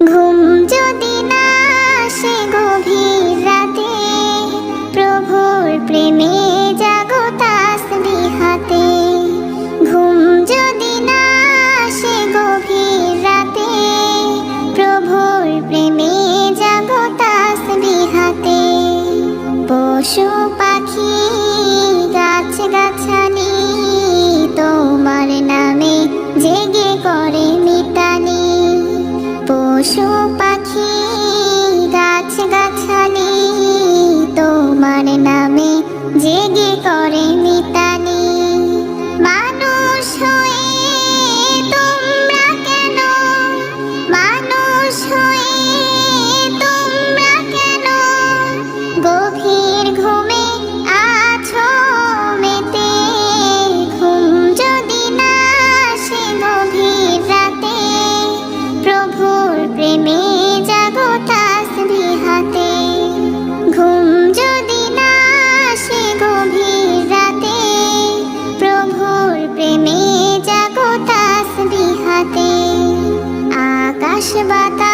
ঘুম যদি না আসে গো পশু পাখি গাছ গাছালি তোমার নামে জেগে কর 是吧？